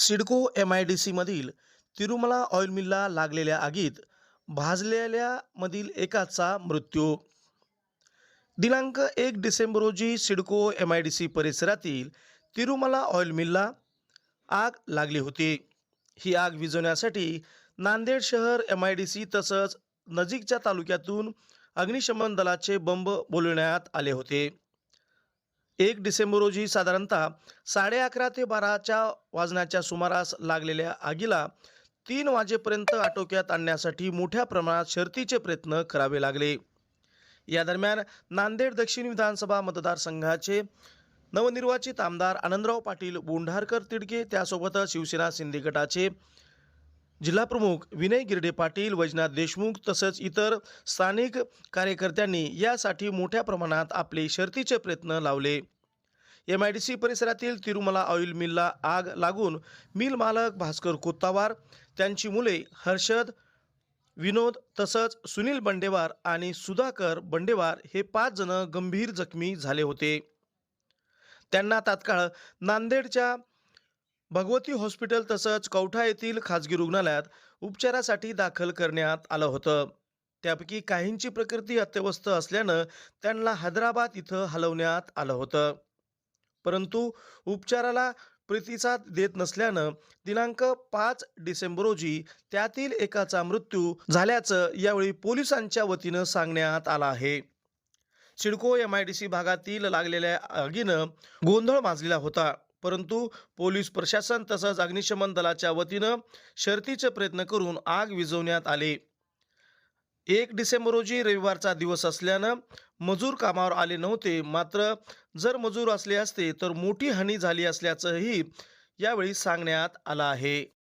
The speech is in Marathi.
सिडको एम आय डी सीमधील तिरुमला ऑइल मिलला लागलेल्या आगीत भाजलेल्यामधील एकाचा मृत्यू. दिनांक एक डिसेंबर रोजी CIDCO M I D C परिसरातील तिरुमला ऑइल मिलला. आग लागली होती. ही आग विझवण्यासाठी नांदेड शहर एम आय डी सी तसंच नजीकच्या तालुक्यातून अग्निशमन दलाचे बंब बोलवण्यात आले होते. एक डिसेंबर रोजी साधारणतः साडे अकरा ते बाराच्या वाजण्याच्या सुमारास लागलेल्या आगीला तीन वाजेपर्यंत आटोक्यात आणण्यासाठी मोठ्या प्रमाणात शर्तीचे प्रयत्न करावे लागले. या दरम्यान नांदेड दक्षिण विधानसभा मतदारसंघाचे नवनिर्वाचित आमदार आनंदराव पाटील बोंढारकर तिडके त्यासोबतच शिवसेना शिंदे गटाचे जिल्हाप्रमुख विनय गिरडे पाटील वैजनाथ देशमुख तसंच इतर स्थानिक कार्यकर्त्यांनी यासाठी मोठ्या प्रमाणात आपले शर्तीचे प्रयत्न लावले. एम आय डी सी परिसरातील तिरुमला ऑइल मिलला आग लागून मिल मालक भास्कर कोत्तावार त्यांची मुले हर्षद विनोद तसंच सुनील बंडेवार आणि सुधाकर बंडेवार हे पाच जण गंभीर जखमी झाले होते. त्यांना तात्काळ नांदेडच्या भगवती हॉस्पिटल तसंच कवठा येथील खाजगी रुग्णालयात उपचारासाठी दाखल करण्यात आलं होतं. त्यापैकी काहींची प्रकृती अत्यवस्थ असल्यानं त्यांना हैदराबाद इथं हलवण्यात आलं होतं. परंतु उपचाराला प्रतिसाद देत नसल्यानं दिनांक पाच डिसेंबर रोजी त्यातील एकाचा मृत्यू झाल्याचं यावेळी पोलिसांच्या वतीनं सांगण्यात आलं आहे. CIDCO M I D C भागातील लागलेल्या आगीनं गोंधळ माजलेला होता. परंतु पोलीस प्रशासन तसंच अग्निशमन दलाच्या वतीनं शर्तीचे प्रयत्न करून आग विझवण्यात आले. एक डिसेंबर रोजी रविवारचा दिवस असल्यानं मजूर कामावर आले नव्हते. मात्र जर मजूर असले असते तर मोठी हानी झाली असल्याचंही यावेळी सांगण्यात आलं आहे.